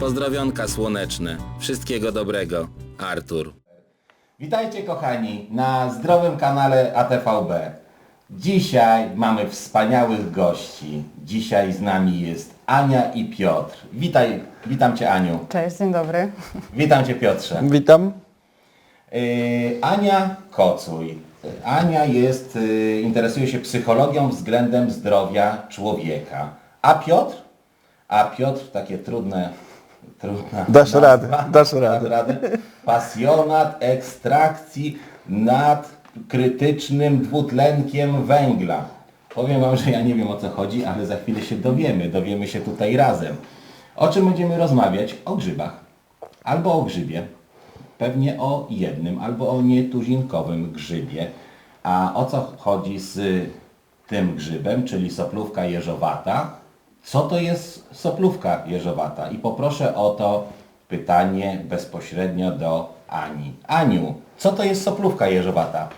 Pozdrowionka słoneczne. Wszystkiego dobrego. Artur. Witajcie kochani na zdrowym kanale ATVB. Dzisiaj mamy wspaniałych gości. Dzisiaj z nami jest Ania i Piotr. Witaj, witam Cię Aniu. Cześć, dzień dobry. Witam Cię Piotrze. Witam. Yy, Ania Kocuj. Ania jest, yy, interesuje się psychologią względem zdrowia człowieka. A Piotr? A Piotr, takie trudne, trudna Dasz nazwa. radę, dasz radę. Pasjonat ekstrakcji nad krytycznym dwutlenkiem węgla. Powiem Wam, że ja nie wiem o co chodzi, ale za chwilę się dowiemy. Dowiemy się tutaj razem. O czym będziemy rozmawiać? O grzybach. Albo o grzybie. Pewnie o jednym albo o nietuzinkowym grzybie. A o co chodzi z tym grzybem, czyli soplówka jeżowata? Co to jest soplówka jeżowata? I poproszę o to pytanie bezpośrednio do Ani. Aniu, co to jest soplówka jeżowata?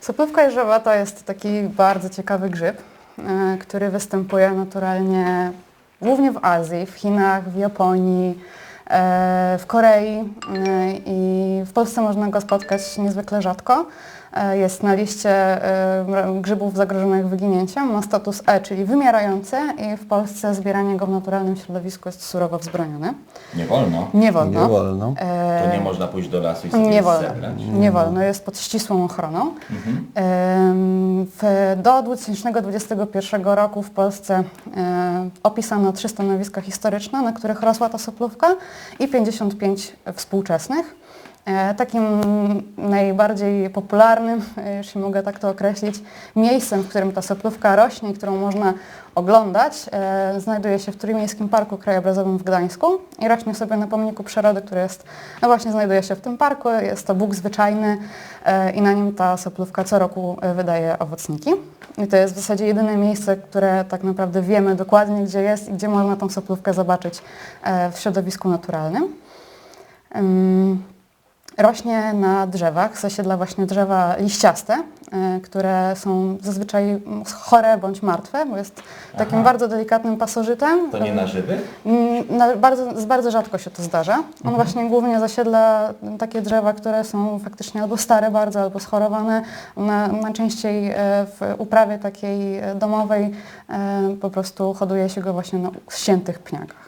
Soplówka jeżowa to jest taki bardzo ciekawy grzyb, e, który występuje naturalnie głównie w Azji, w Chinach, w Japonii, e, w Korei e, i w Polsce można go spotkać niezwykle rzadko. E, Jest na liście e, grzybów zagrożonych wyginięciem, ma status E, czyli wymierający i w Polsce zbieranie go w naturalnym środowisku jest surowo wzbronione. Nie wolno. Nie wolno. Nie wolno. E, To nie można pójść do lasu i sobie Nie wolno. zebrać. Nie wolno, jest pod ścisłą ochroną. Mhm. W, do 2021 roku w Polsce opisano trzy stanowiska historyczne, na których rosła ta soplówka i 55 współczesnych. E, Takim najbardziej popularnym, e, jeśli mogę tak to określić, miejscem, w którym ta soplówka rośnie i którą można oglądać, e, znajduje się w Trójmiejskim Parku Krajobrazowym w Gdańsku i rośnie sobie na pomniku przyrody, który jest, no właśnie znajduje się w tym parku. Jest to Bóg zwyczajny i na nim ta soplówka co roku wydaje owocniki. I to jest w zasadzie jedyne miejsce, które tak naprawdę wiemy dokładnie, gdzie jest i gdzie można tą soplówkę zobaczyć w środowisku naturalnym. Rośnie na drzewach, zasiedla właśnie drzewa liściaste, e, które są zazwyczaj chore bądź martwe, bo jest takim Aha. bardzo delikatnym pasożytem. To nie na żywych? Mm, Na, bardzo, bardzo rzadko się to zdarza. On właśnie głównie zasiedla takie drzewa, które są faktycznie albo stare bardzo, albo schorowane. Na, najczęściej e, w uprawie takiej e, domowej po prostu hoduje się go właśnie na ściętych pniakach.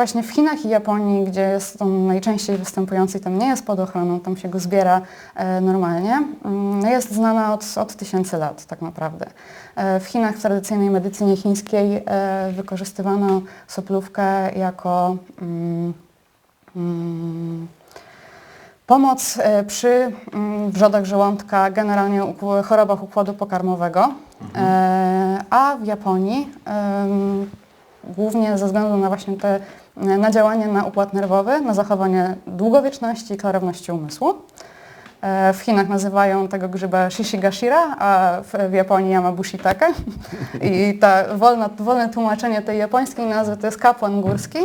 Właśnie w Chinach i Japonii, gdzie jest on najczęściej występujący i tam nie jest pod ochroną, tam się go zbiera e, normalnie, mm, jest znana od, od tysięcy lat tak naprawdę. E, w Chinach w tradycyjnej medycynie chińskiej e, wykorzystywano soplówkę jako mm, mm, pomoc przy mm, wrzodach żołądka, generalnie chorobach układu pokarmowego, e, a w Japonii głównie ze względu na właśnie te na działanie na układ nerwowy, na zachowanie długowieczności i klarowności umysłu. E, W Chinach nazywają tego grzyba shishigashira, a w, Japonii yamabushitake. I ta wolna, wolne tłumaczenie tej japońskiej nazwy to jest kapłan górski.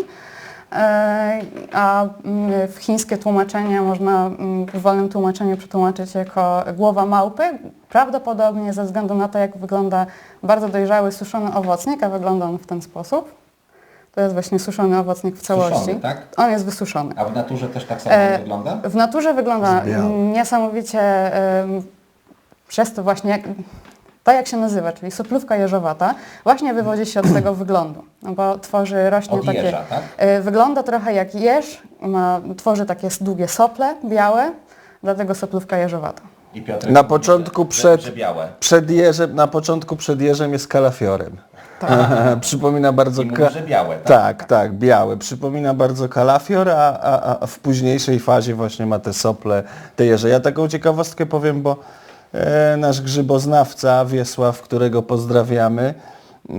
E, A mm, w chińskie tłumaczenie można mm, w wolnym tłumaczeniu przetłumaczyć jako głowa małpy. Prawdopodobnie ze względu na to, jak wygląda bardzo dojrzały suszony owocnik, a wygląda on w ten sposób. To jest właśnie suszony owocnik w całości. Suszony, tak? On jest wysuszony. A w naturze też tak samo E, wygląda? W naturze wygląda niesamowicie przez to właśnie, jak, to jak się nazywa, czyli soplówka jeżowata, właśnie wywodzi się od tego wyglądu, no bo tworzy, rośnie Od takie... jeża, tak? e, Wygląda trochę jak jeż, ma, tworzy takie długie sople białe, dlatego soplówka jeżowata. I Piotrek Na początku przed- Że, że białe. Przed jeżem, na początku przed jeżem jest kalafiorem. Przypomina bardzo... I Ka- białe, tak? tak, tak, biały. Przypomina bardzo kalafior, a, a, a w późniejszej fazie właśnie ma te sople, te jeże. Ja taką ciekawostkę powiem, bo e, nasz grzyboznawca Wiesław, którego pozdrawiamy, e,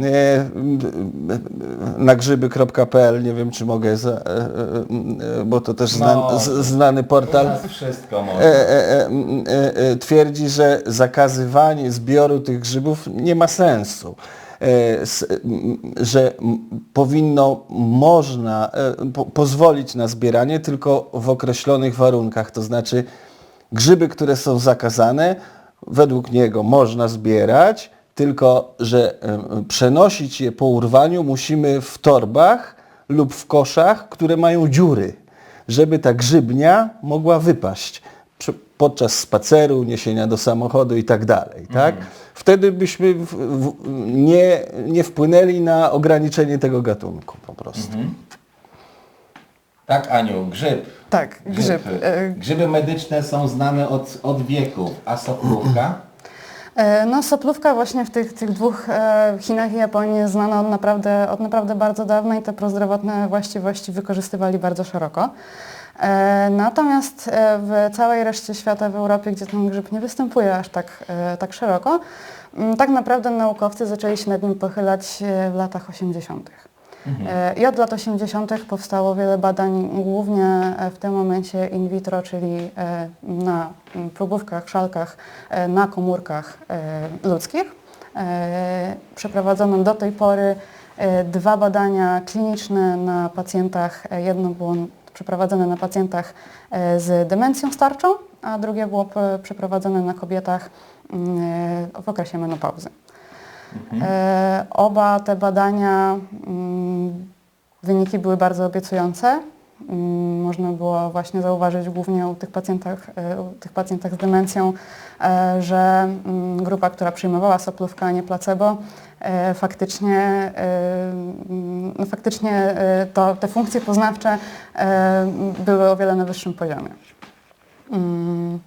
na grzyby.pl, nie wiem czy mogę, za, e, e, bo to też No. z, znany portal. wszystko twierdzi, że zakazywanie zbioru tych grzybów nie ma sensu. E, że powinno można e, po, pozwolić na zbieranie tylko w określonych warunkach, to znaczy grzyby, które są zakazane, według niego można zbierać, tylko że e, przenosić je po urwaniu musimy w torbach lub w koszach, które mają dziury żeby ta grzybnia mogła wypaść podczas spaceru, niesienia do samochodu i tak dalej. Tak? Wtedy byśmy w, w, nie, nie wpłynęli na ograniczenie tego gatunku po prostu. Tak, Aniu, grzyb. Tak, grzyb. E, Grzyby medyczne są znane od, od wieków, a soplówka? E, No soplówka właśnie w tych, tych dwóch e, Chinach i Japonii jest znana od naprawdę, od naprawdę bardzo dawna i te prozdrowotne właściwości wykorzystywali bardzo szeroko. E, Natomiast e, w całej reszcie świata, w Europie, gdzie ten grzyb nie występuje aż tak, e, tak szeroko, m, tak naprawdę naukowcy zaczęli się nad nim pochylać w latach 80. E, I od lat 80. powstało wiele badań, głównie w tym momencie in vitro, czyli na mm, próbówkach, szalkach, na komórkach ludzkich. Przeprowadzono do tej pory dwa badania kliniczne na pacjentach. Jedno było przeprowadzone na pacjentach e, z demencją starczą, a drugie było przeprowadzone na kobietach mm, e, w okresie menopauzy. E, oba te badania, mm, wyniki były bardzo obiecujące. Mm, Można było właśnie zauważyć głównie u tych pacjentach, u tych pacjentach z demencją, że grupa, która przyjmowała soplówkę, a nie placebo, faktycznie, e, mm, no faktycznie e, to, te funkcje poznawcze były o wiele na wyższym poziomie. Mm.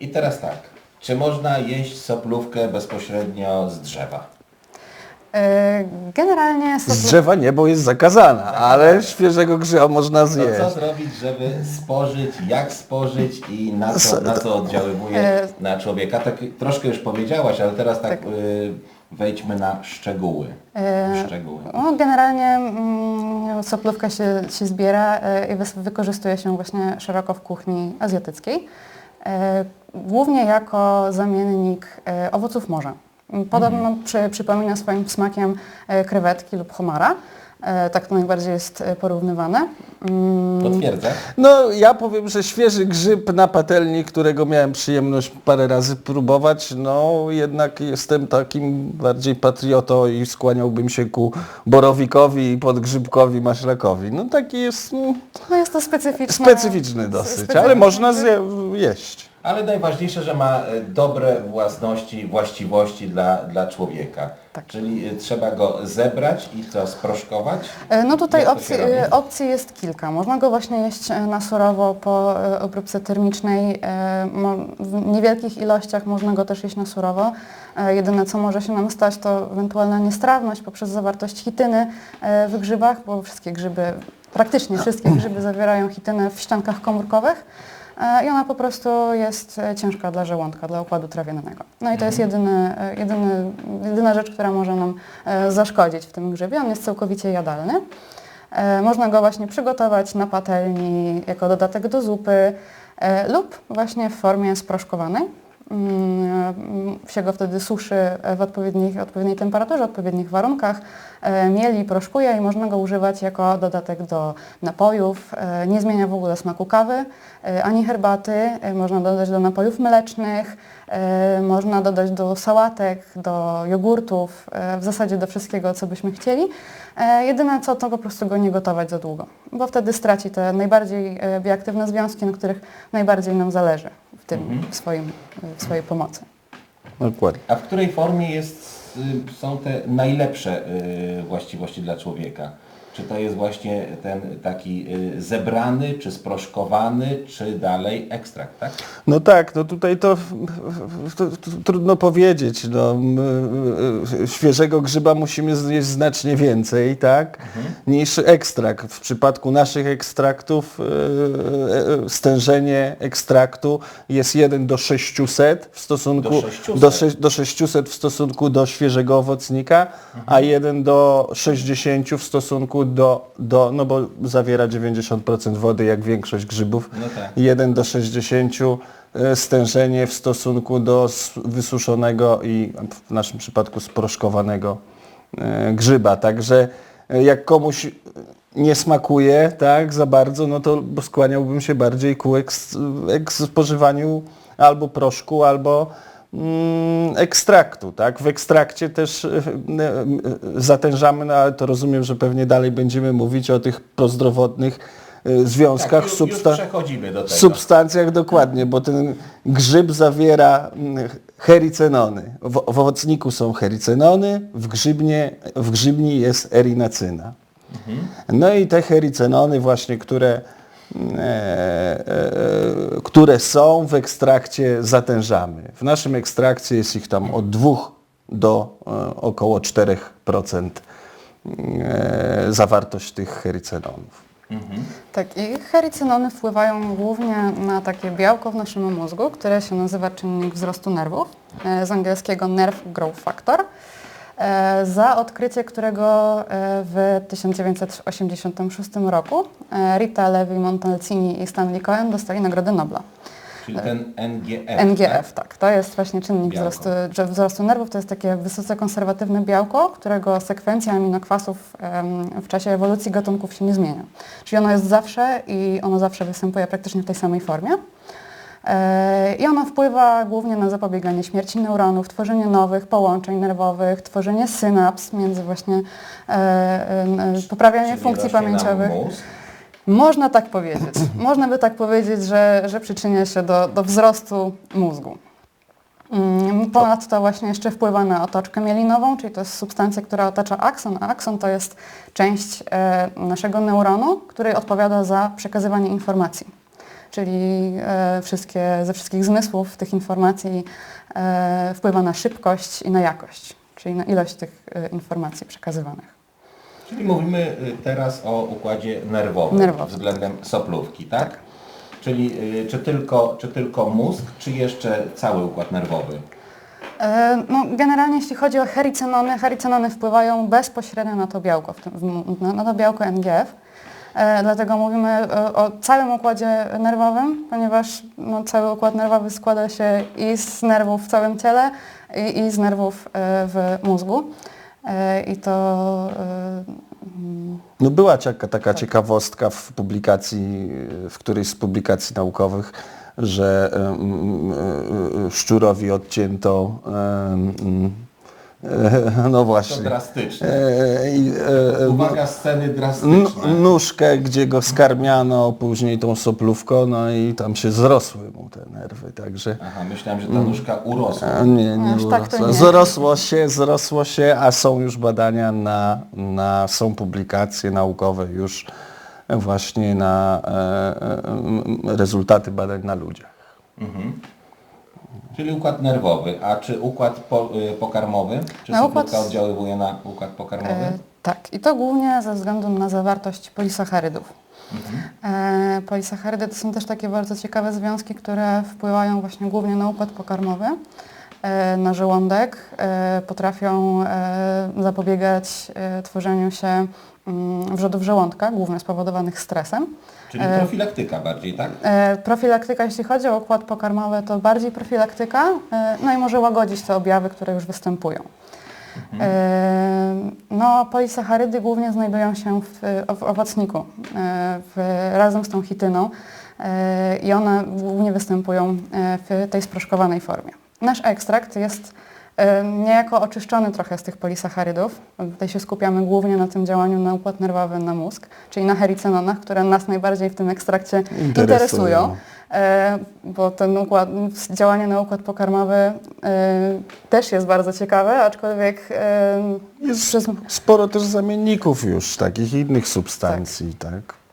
I teraz tak, czy można jeść soplówkę bezpośrednio z drzewa? E, Generalnie Z soplówka... drzewa nie, bo jest zakazana, ale świeżego grzyba można To co zjeść. zrobić, żeby spożyć, jak spożyć i na co, na co oddziaływuje E, na człowieka? Tak troszkę już powiedziałaś, ale teraz tak, Tak. y, wejdźmy na szczegóły. E, Szczegóły. No, generalnie mm, soplówka się, się zbiera i wykorzystuje się właśnie szeroko w kuchni azjatyckiej. Głównie jako zamiennik owoców morza. Podobno przy, przypomina swoim smakiem e, krewetki lub homara. E, Tak to najbardziej jest e, porównywane. Mm, Potwierdzę. No ja powiem, że świeży grzyb na patelni, którego miałem przyjemność parę razy próbować, no jednak jestem takim bardziej patriotą i skłaniałbym się ku borowikowi i podgrzybkowi maślakowi. No taki jest mm, No jest to specyficzne. specyficzny dosyć, specyficzny ale można grzyb. Ale najważniejsze, że ma e, dobre własności, właściwości dla, dla człowieka. Tak. Czyli e, trzeba go zebrać i co, sproszkować? E, No tutaj to opcji, opcji jest kilka. Można go właśnie jeść na surowo po obróbce termicznej. W niewielkich ilościach można go też jeść na surowo. Jedyne co może się nam stać to ewentualna niestrawność poprzez zawartość chityny w grzybach, bo wszystkie grzyby, praktycznie wszystkie grzyby zawierają chitynę w ściankach komórkowych. E, I ona po prostu jest e, ciężka dla żołądka, dla układu trawiennego. No i to jest jedyny, e, jedyny, jedyna rzecz, która może nam zaszkodzić w tym grzybie. On jest całkowicie jadalny. Można go właśnie przygotować na patelni jako dodatek do zupy lub właśnie w formie sproszkowanej. Mm, się go wtedy suszy w odpowiednich, odpowiedniej temperaturze, odpowiednich warunkach, e, mieli, proszkuje i można go używać jako dodatek do napojów. E, Nie zmienia w ogóle smaku kawy e, ani herbaty. Można dodać do napojów mlecznych, można dodać do sałatek, do jogurtów, w zasadzie do wszystkiego, co byśmy chcieli. Jedyne co, to po prostu go nie gotować za długo, bo wtedy straci te najbardziej bioaktywne związki, na których najbardziej nam zależy w tym w, swoim, w swojej pomocy. Dokładnie. A w której formie jest, y, są te najlepsze y, właściwości dla człowieka? Czy to jest właśnie ten taki y, zebrany, czy sproszkowany, czy dalej ekstrakt, tak? No tak, no tutaj to, to, to trudno powiedzieć. No, m, y, świeżego grzyba musimy zjeść znacznie więcej, tak, niż ekstrakt. W przypadku naszych ekstraktów y, y, stężenie ekstraktu jest 1 do 600 w stosunku Do 600. do, sze- do 600 w stosunku do świeżego owocnika, a 1 do 60 w stosunku do, do, no bo zawiera 90% wody jak większość grzybów, No tak. 1 do 60 e, stężenie w stosunku do wysuszonego i w naszym przypadku sproszkowanego e, grzyba. Także e, jak komuś nie smakuje tak za bardzo, no to skłaniałbym się bardziej ku eks, eks spożywaniu albo proszku, albo ekstraktu. Tak? W ekstrakcie też e, e, zatężamy, no ale to rozumiem, że pewnie dalej będziemy mówić o tych prozdrowotnych e, związkach, Tak, już, już substan- przechodzimy do tego. substancjach dokładnie, bo ten grzyb zawiera mm, hericenony. W, w owocniku są hericenony, w, grzybnie, w grzybni jest erinacyna. No i te hericenony właśnie, które, mm, e, e, które są w ekstrakcie zatężamy. W naszym ekstrakcie jest ich tam od 2 do e, około 4% e, zawartość tych hericenonów. Tak, i hericenony wpływają głównie na takie białko w naszym mózgu, które się nazywa czynnik wzrostu nerwów, e, z angielskiego nerve growth factor, e, za odkrycie którego e, w 1986 roku e, Rita Levi Montalcini i Stanley Cohen dostali Nagrodę Nobla. Czyli ten NGF. NGF, tak. To jest właśnie czynnik Białko. wzrostu, wzrostu nerwów. To jest takie wysoce konserwatywne białko, którego sekwencja aminokwasów w czasie ewolucji gatunków się nie zmienia. Czyli ono jest zawsze i ono zawsze występuje praktycznie w tej samej formie. E, I ono wpływa głównie na zapobieganie śmierci neuronów, tworzenie nowych połączeń nerwowych, tworzenie synaps między właśnie e, e, poprawianie Czyli funkcji pamięciowych. Można tak powiedzieć. Można by tak powiedzieć, że, że przyczynia się do, do wzrostu mózgu. Mm, Ponadto właśnie jeszcze wpływa na otoczkę mielinową, czyli to jest substancja, która otacza akson, a akson to jest część naszego neuronu, który odpowiada za przekazywanie informacji. Czyli e, wszystkie, ze wszystkich zmysłów tych informacji e, wpływa na szybkość i na jakość, czyli na ilość tych e, informacji przekazywanych. Czyli mówimy y, teraz o układzie nerwowym Nerwowym. względem soplówki, tak? Czyli y, czy tylko, czy tylko mózg, czy jeszcze cały układ nerwowy? No, generalnie jeśli chodzi o hericenony, hericenony wpływają bezpośrednio na to białko, w tym, na to białko NGF. E, dlatego mówimy e, o całym układzie nerwowym, ponieważ no, cały układ nerwowy składa się i z nerwów w całym ciele i, i z nerwów e, w mózgu. I to No była cieka, taka ciekawostka w publikacji, w którejś z publikacji naukowych, że szczurowi odcięto e, no To właśnie drastyczne. e, e, Uwaga, sceny drastyczne. nóżkę, gdzie go skarmiano, później tą soplówką, no i tam się zrosły mu te nerwy, także Aha, myślałem, że ta nóżka urosła. nie, nie Aż tak to urosło. nie. Zrosło się, zrosło się, a są już badania na, na są publikacje naukowe już właśnie na e, e, rezultaty badań na ludziach. Czyli układ nerwowy. A czy układ po, y, pokarmowy? Czy Na układ- oddziaływuje na układ pokarmowy? E, tak, i to głównie ze względu na zawartość polisacharydów. E, polisacharydy to są też takie bardzo ciekawe związki, które wpływają właśnie głównie na układ pokarmowy, e, na żołądek, e, potrafią e, zapobiegać e, tworzeniu się wrzodów żołądka, głównie spowodowanych stresem. Czyli e, profilaktyka bardziej, tak? E, Profilaktyka, jeśli chodzi o układ pokarmowy, to bardziej profilaktyka, e, no i może łagodzić te objawy, które już występują. E, No, polisacharydy głównie znajdują się w, w owocniku w, razem z tą chityną i one głównie występują w tej sproszkowanej formie. Nasz ekstrakt jest niejako oczyszczony trochę z tych polisacharydów. Tutaj się skupiamy głównie na tym działaniu na układ nerwowy, na mózg, czyli na hericenonach, które nas najbardziej w tym ekstrakcie Interesują. interesują. E, bo ten układ, działanie na układ pokarmowy e, też jest bardzo ciekawe, aczkolwiek Jest przez, sporo też zamienników już, takich innych substancji, tak?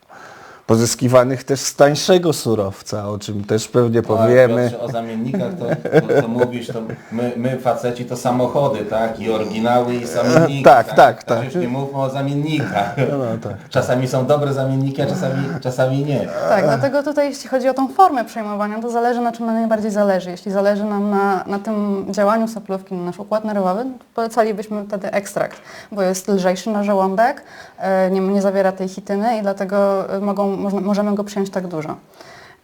Pozyskiwanych też z tańszego surowca, o czym też pewnie powiemy. Piotrze, o zamiennikach to, to, to mówisz, to my, my faceci to samochody, tak? I oryginały i zamienniki. Tak, tak, tak. Już nie mówmy o zamiennikach. No, tak. Czasami są dobre zamienniki, a czasami, czasami nie. Tak, dlatego tutaj jeśli chodzi o tą formę przejmowania, to zależy na czym nam najbardziej zależy. Jeśli zależy nam na, na tym działaniu soplówki na nasz układ nerwowy, polecalibyśmy wtedy ekstrakt, bo jest lżejszy na żołądek, e, nie, nie zawiera tej chityny i dlatego e, mogą, możemy go przyjąć tak dużo.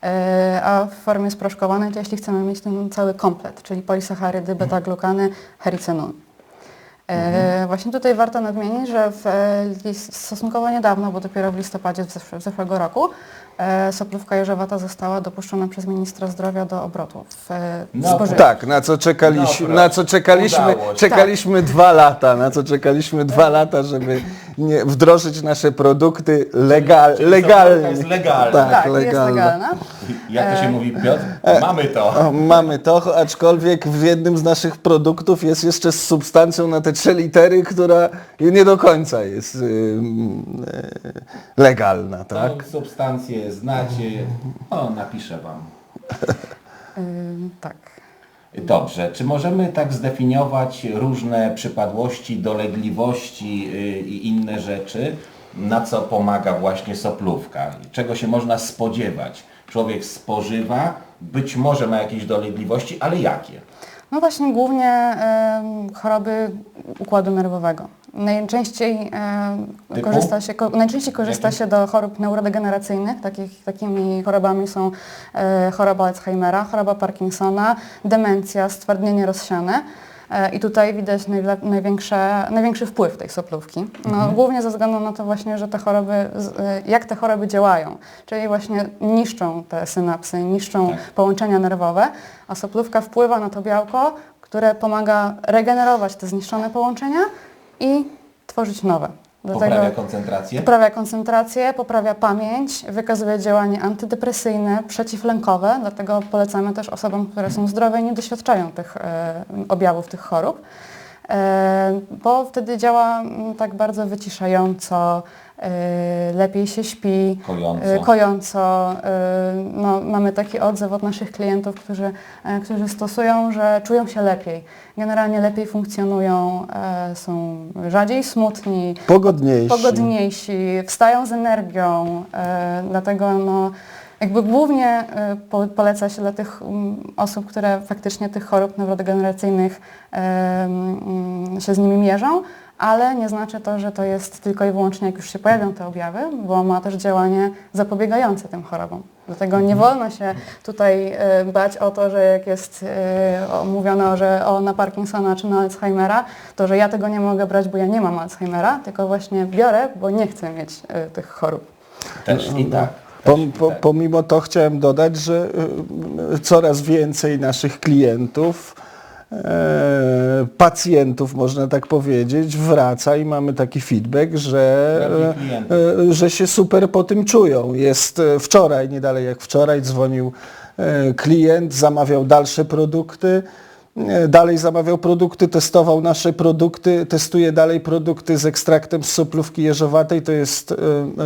E, A w formie sproszkowanej to jeśli chcemy mieć ten cały komplet, czyli polisacharydy, beta-glukany, hericenon. E, Właśnie tutaj warto nadmienić, że w, e, stosunkowo niedawno, bo dopiero w listopadzie zesz- zeszłego roku, soplówka jeżowata została dopuszczona przez ministra zdrowia do obrotu w, e, No, spożywce. Tak, na co czekaliśmy, No, na co czekaliśmy, czekaliśmy dwa lata, na co czekaliśmy dwa lata, żeby nie, wdrożyć nasze produkty legal, czyli legalnie. soplówka jest legalna. Tak, Tak, jest legalne. legalna. Jak to się mówi, Piotr? Mamy to. Mamy to, aczkolwiek w jednym z naszych produktów jest jeszcze z substancją na te trzy litery, która nie do końca jest y, y, legalna, tak? Tą substancję znacie. O, napiszę wam. Tak. Dobrze, czy możemy tak zdefiniować różne przypadłości, dolegliwości y, i inne rzeczy, na co pomaga właśnie soplówka? Czego się można spodziewać? Człowiek spożywa, być może ma jakieś dolegliwości, ale jakie? No właśnie głównie em, choroby układu nerwowego. Najczęściej, Typu? korzysta się, ko, najczęściej korzysta Jakie? się do chorób neurodegeneracyjnych. Takich, takimi chorobami są e, choroba Alzheimera, choroba Parkinsona, demencja, stwardnienie rozsiane. E, I tutaj widać największy wpływ tej soplówki. No, Głównie ze względu na to właśnie, że te choroby, e, jak te choroby działają, czyli właśnie niszczą te synapsy, niszczą Tak. połączenia nerwowe, a soplówka wpływa na to białko, które pomaga regenerować te zniszczone połączenia i tworzyć nowe. Poprawia koncentrację? Poprawia koncentrację, poprawia pamięć, wykazuje działanie antydepresyjne, przeciwlękowe, dlatego polecamy też osobom, które są zdrowe i nie doświadczają tych e, objawów tych chorób, e, bo wtedy działa mm, tak bardzo wyciszająco, lepiej się śpi, Kojąco. e, kojąco. e, No, mamy taki odzew od naszych klientów, którzy, e, którzy stosują, że czują się lepiej, generalnie lepiej funkcjonują, e, są rzadziej smutni, Pogodniejsi. pogodniejsi, wstają z energią, e, dlatego no, jakby głównie e, po, poleca się dla tych mm, osób, które faktycznie tych chorób neurodegeneracyjnych e, mm, się z nimi mierzą, ale nie znaczy to, że to jest tylko i wyłącznie jak już się pojawią te objawy, bo ma też działanie zapobiegające tym chorobom. Dlatego nie wolno się tutaj e, bać o to, że jak jest e, o- mówione, że o na Parkinsona czy na Alzheimera, to że ja tego nie mogę brać, bo ja nie mam Alzheimera, tylko właśnie biorę, bo nie chcę mieć e, tych chorób. Też i tak. Po, tak. pomimo to chciałem dodać, że y, coraz więcej naszych klientów, pacjentów można tak powiedzieć, wraca i mamy taki feedback, że, klientów. e, że się super po tym czują. Jest e, wczoraj, nie dalej jak wczoraj, dzwonił e, klient, zamawiał dalsze produkty. Dalej zamawiał produkty, testował nasze produkty, testuje dalej produkty z ekstraktem z soplówki jeżowatej. To jest e,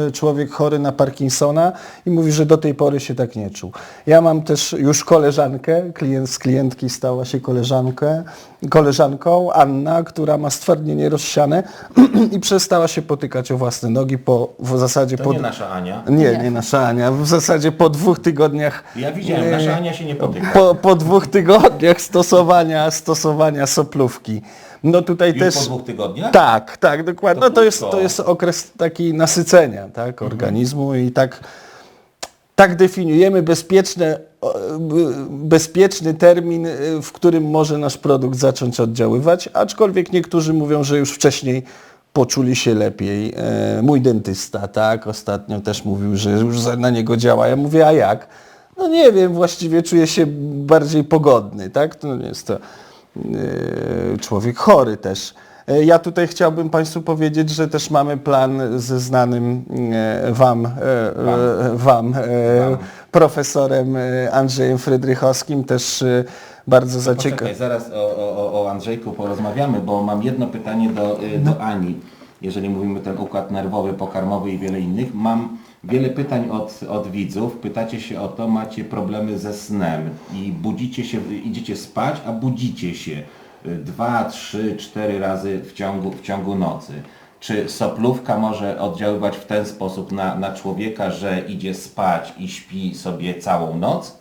e, człowiek chory na Parkinsona i mówi, że do tej pory się tak nie czuł. Ja mam też już koleżankę, klient z klientki stała się koleżankę, koleżanką, Anna, która ma stwardnienie rozsiane i przestała się potykać o własne nogi po w zasadzie To po nie nasza Ania. nie, Nie. nie nasza Ania. W zasadzie po dwóch tygodniach Ja widziałem, Nie. nasza Ania się nie potyka. po, po dwóch tygodniach stosowania, stosowania soplówki. No tutaj Już też... po dwóch tygodniach? Tak, tak, dokładnie. To No to jest, to jest okres taki nasycenia tak, organizmu i tak, tak definiujemy bezpieczne, bezpieczny termin, y, w którym może nasz produkt zacząć oddziaływać, aczkolwiek niektórzy mówią, że już wcześniej poczuli się lepiej. E, Mój dentysta, tak, ostatnio też mówił, że już na niego działa. Ja mówię, a jak? No nie wiem, właściwie czuję się bardziej pogodny, tak? Nie jest to e, człowiek chory też. E, Ja tutaj chciałbym Państwu powiedzieć, że też mamy plan ze znanym e, Wam, e, wam, e, profesorem Andrzejem Frydrychowskim, też bardzo zaciekaw... Poczekaj, zaraz o, o, o Andrzejku porozmawiamy, bo mam jedno pytanie do, do Ani. Jeżeli mówimy ten układ nerwowy, pokarmowy i wiele innych, mam wiele pytań od, od widzów. Pytacie się o to, macie problemy ze snem i budzicie się, idziecie spać, a budzicie się dwa, trzy, cztery razy w ciągu, w ciągu nocy. Czy soplówka może oddziaływać w ten sposób na, na człowieka, że idzie spać i śpi sobie całą noc?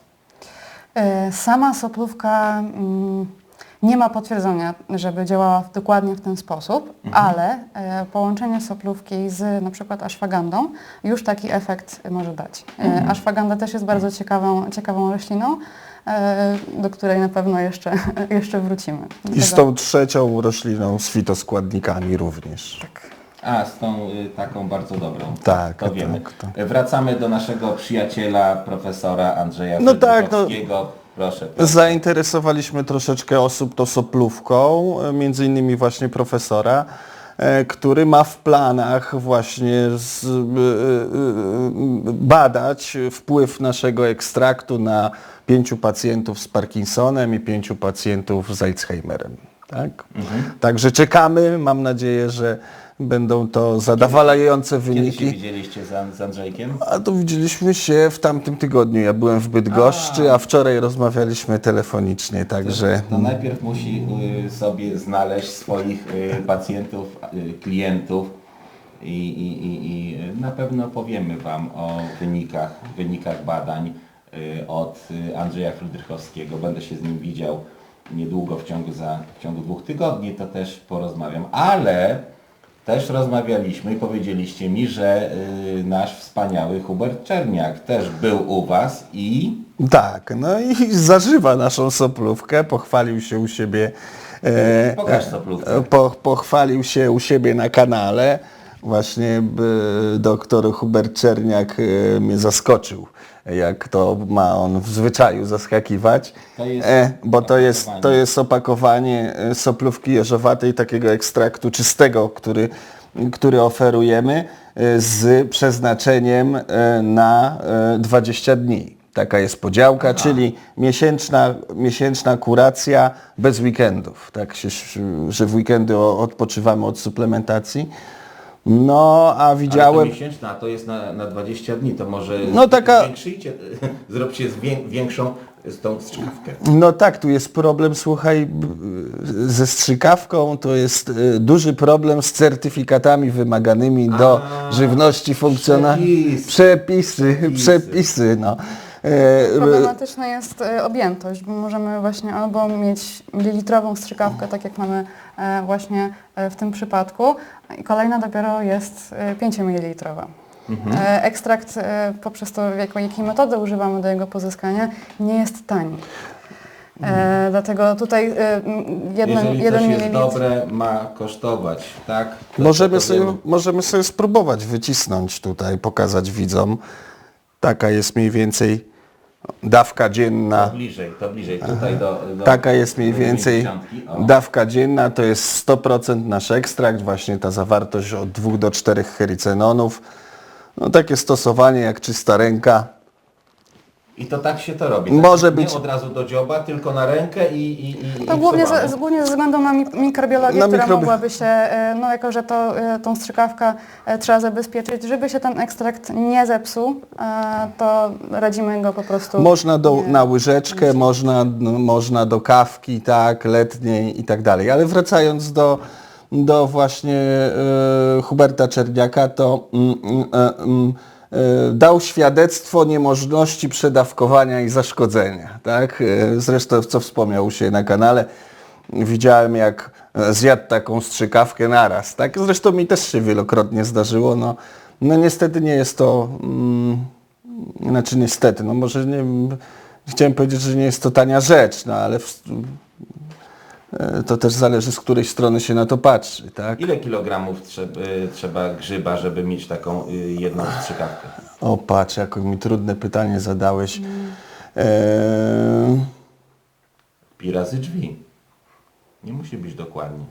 E, Sama soplówka mm, nie ma potwierdzenia, żeby działała dokładnie w ten sposób, ale e, połączenie soplówki z na przykład aszwagandą już taki efekt może dać. E, Aszwaganda też jest bardzo ciekawą, ciekawą rośliną, do której na pewno jeszcze, jeszcze wrócimy. I z tą trzecią rośliną z fitoskładnikami również. Tak. A, z tą y, taką bardzo dobrą. Tak, to wiemy. tak, Wracamy do naszego przyjaciela, profesora Andrzeja No tak, no. Proszę. proszę. Zainteresowaliśmy troszeczkę osób tą soplówką, e, między innymi właśnie profesora, e, który ma w planach właśnie z, e, e, e, badać wpływ naszego ekstraktu na pięciu pacjentów z Parkinsonem i pięciu pacjentów z Alzheimerem. Tak? Także czekamy, mam nadzieję, że będą to zadowalające Kiedy się wyniki. widzieliście z, z Andrzejkiem? A to widzieliśmy się w tamtym tygodniu. Ja byłem w Bydgoszczy, a wczoraj rozmawialiśmy telefonicznie, także To najpierw musi y, sobie znaleźć swoich y, pacjentów, y, klientów i, i, i, na pewno powiemy Wam o wynikach, wynikach badań y, od y, Andrzeja Frydrychowskiego. Będę się z nim widział niedługo w ciągu, za, w ciągu dwóch tygodni, to też porozmawiam. Ale też rozmawialiśmy i powiedzieliście mi, że y, nasz wspaniały Hubert Czerniak też był u Was i tak, no i zażywa naszą soplówkę, pochwalił się u siebie e, Pokaż soplówkę. po, pochwalił się u siebie na kanale. Właśnie e, doktor Hubert Czerniak e, mnie zaskoczył, jak to ma on w zwyczaju zaskakiwać, To e, bo to jest, to opakowanie. jest opakowanie e, soplówki jeżowatej, takiego ekstraktu czystego, który, który oferujemy e, z przeznaczeniem e, na e, 20 dni. Taka jest podziałka, czyli miesięczna, miesięczna kuracja bez weekendów. Tak się, że w weekendy odpoczywamy od suplementacji. No, a Ale to widziałem... miesięczna, a to jest na, na 20 dni, to może No taka- zwiększyjcie, zróbcie większą z tą strzykawkę. No tak, tu jest problem, słuchaj, ze strzykawką to jest y, duży problem z certyfikatami wymaganymi do A, żywności funkcjonalnej. przepisy. Przepisy, Przepisy. przepisy, no. E, Problematyczna jest e, objętość, bo możemy właśnie albo mieć mililitrową strzykawkę, tak jak mamy e, właśnie e, w tym przypadku, i kolejna dopiero jest 5 ml. E, Ekstrakt e, poprzez to, jaką, jakiej metody używamy do jego pozyskania, nie jest tani. E, dlatego tutaj e, jeden, Jeżeli jeden coś jest mililitr dobre, ma kosztować, tak? To- Możemy sobie, możemy sobie spróbować wycisnąć tutaj, pokazać widzom. Taka jest mniej więcej dawka To dzienna. bliżej, to bliżej, tutaj do, do Taka jest mniej więcej 90. O. dawka dzienna, to jest 100% nasz ekstrakt, właśnie ta zawartość od 2 do 4 herycenonów. No takie stosowanie jak czysta ręka. I to tak się to robi. Może tak? być- Nie od razu do dzioba, tylko na rękę i, i, i To i głównie wsuwamy. ze, głównie ze względu na mi- mikrobiologię, Na która mikrobi- mogłaby się, e, no jako że to, e, tą strzykawkę e, trzeba zabezpieczyć, żeby się ten ekstrakt nie zepsuł, e, to radzimy go po prostu... Można do, nie- na łyżeczkę, można, no, można do kawki, tak, letniej i tak dalej. Ale wracając do, do właśnie e, Huberta Czerniaka, to mm, mm, e, mm, dał świadectwo niemożności przedawkowania i zaszkodzenia. Tak? E, Zresztą, co wspomniał siebie na kanale, widziałem jak e, zjadł taką strzykawkę naraz. Tak? Zresztą mi też się wielokrotnie zdarzyło. No, no niestety nie jest to... Mm, znaczy niestety, no może nie chciałem powiedzieć, że nie jest to tania rzecz, no ale w, e, to też zależy z której strony się na to patrzy, tak? Ile kilogramów trzeba, trzeba grzyba, żeby mieć taką y, jedną strzykawkę? O patrz, jakie mi trudne pytanie zadałeś. E, Pi razy drzwi. Nie musi być dokładnie.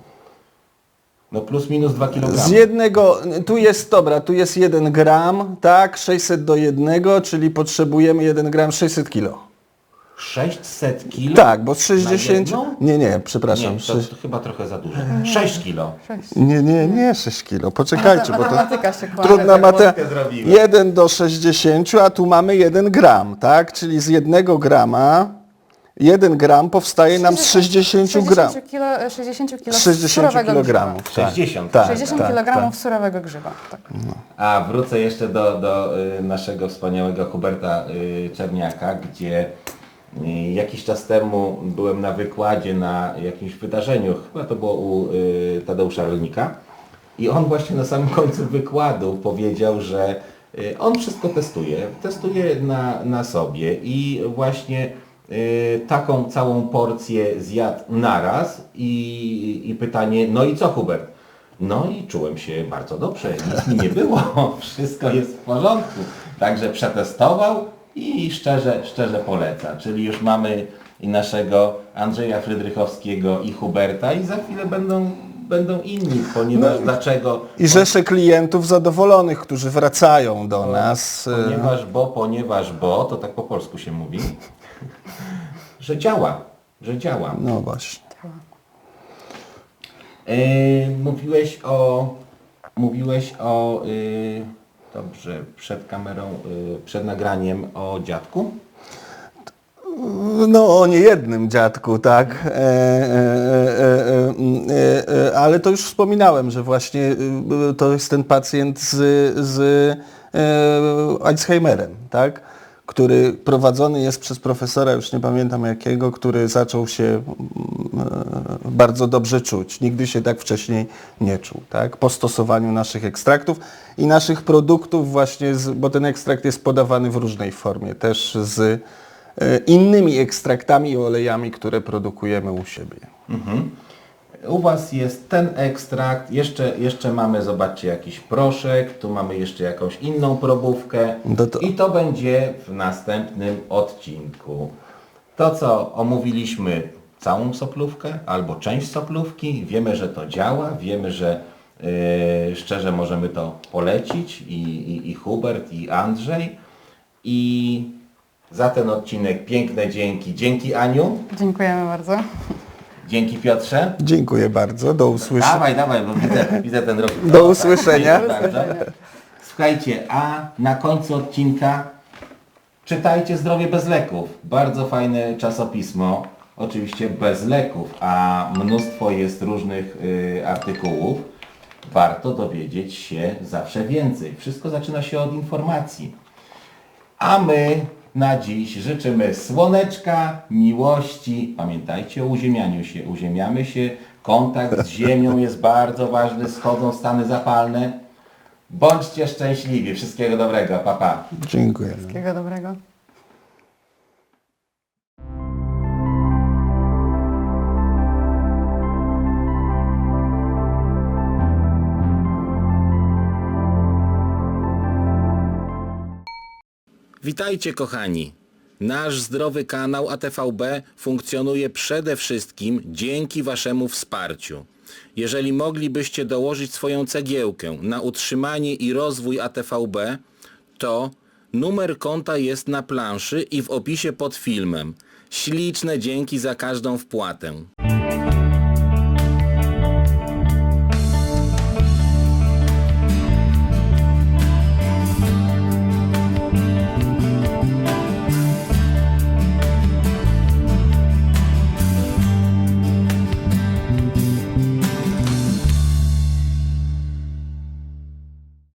No plus minus 2 kg. Z jednego, tu jest, dobra, tu jest 1 gram, tak, 600 do 1, czyli potrzebujemy 1 gram 600 kilo. 600 kg? Tak, bo z 60... jedną? Nie, nie, przepraszam. Nie, to, to chyba trochę za dużo. 6 kg. Sześć. Nie, nie, nie 6 kilo. Poczekajcie, bo to Matematyka się kłamie. trudna tak matematyka. motkę zrobiłem. 1 do 60, a tu mamy 1 gram, tak? Czyli z 1 grama 1 gram powstaje nam z 60 gram. 60 kilo, 60 kilo Z 60 surowego kilogramów. tak. 60. Tak, 60 tak, kg tak. surowego grzyba. Tak. A wrócę jeszcze do, do y, naszego wspaniałego Huberta y, Czerniaka, gdzie jakiś czas temu byłem na wykładzie na jakimś wydarzeniu, chyba to było u y, Tadeusza Rolnika. I on właśnie na samym końcu wykładu powiedział, że y, on wszystko testuje, testuje na, na sobie. I właśnie y, taką całą porcję zjadł naraz i, i pytanie, no i co Hubert? No i czułem się bardzo dobrze, nic mi nie było, wszystko jest w porządku. Także przetestował i szczerze, szczerze poleca. Czyli już mamy i naszego Andrzeja Frydrychowskiego i Huberta i za chwilę będą, będą inni, ponieważ dlaczego? I rzesze klientów zadowolonych, którzy wracają do nas. e, Ponieważ bo, ponieważ bo, to tak po polsku się mówi, że działa, że działa. No właśnie. Yy, mówiłeś o, mówiłeś o, yy, dobrze, przed kamerą, yy, przed nagraniem o dziadku. No o niejednym dziadku, tak. E, e, e, e, e, e, ale to już wspominałem, że właśnie e, to jest ten pacjent z, z e, Alzheimerem, tak? Który prowadzony jest przez profesora, już nie pamiętam jakiego, który zaczął się mm, e, bardzo dobrze czuć. Nigdy się tak wcześniej nie czuł, tak? Po stosowaniu naszych ekstraktów i naszych produktów właśnie, z, bo ten ekstrakt jest podawany w różnej formie, też z e, innymi ekstraktami i olejami, które produkujemy u siebie. U Was jest ten ekstrakt, jeszcze, jeszcze mamy, zobaczcie, jakiś proszek, tu mamy jeszcze jakąś inną probówkę No to- i to będzie w następnym odcinku. To, co omówiliśmy, całą soplówkę albo część soplówki, wiemy, że to działa, wiemy, że yy, szczerze możemy to polecić i, i, i Hubert, i Andrzej. I za ten odcinek piękne dzięki. Dzięki Aniu, Dziękujemy bardzo. Dzięki Piotrze. Dziękuję bardzo, do usłyszenia. Dawaj, dawaj, bo widzę, widzę ten rok. Do usłyszenia. Dzięki bardzo. Słuchajcie, a na końcu odcinka czytajcie Zdrowie bez leków. Bardzo fajne czasopismo. Oczywiście bez leków, a mnóstwo jest różnych y, artykułów. Warto dowiedzieć się zawsze więcej. Wszystko zaczyna się od informacji. A my na dziś życzymy słoneczka, miłości. Pamiętajcie o uziemianiu się. Uziemiamy się. Kontakt z ziemią jest bardzo ważny. Schodzą stany zapalne. Bądźcie szczęśliwi. Wszystkiego dobrego. Pa, pa. Dziękuję. Wszystkiego dobrego. Witajcie kochani. Nasz zdrowy kanał ATVB funkcjonuje przede wszystkim dzięki Waszemu wsparciu. Jeżeli moglibyście dołożyć swoją cegiełkę na utrzymanie i rozwój ATVB, to numer konta jest na planszy i w opisie pod filmem. Śliczne dzięki za każdą wpłatę.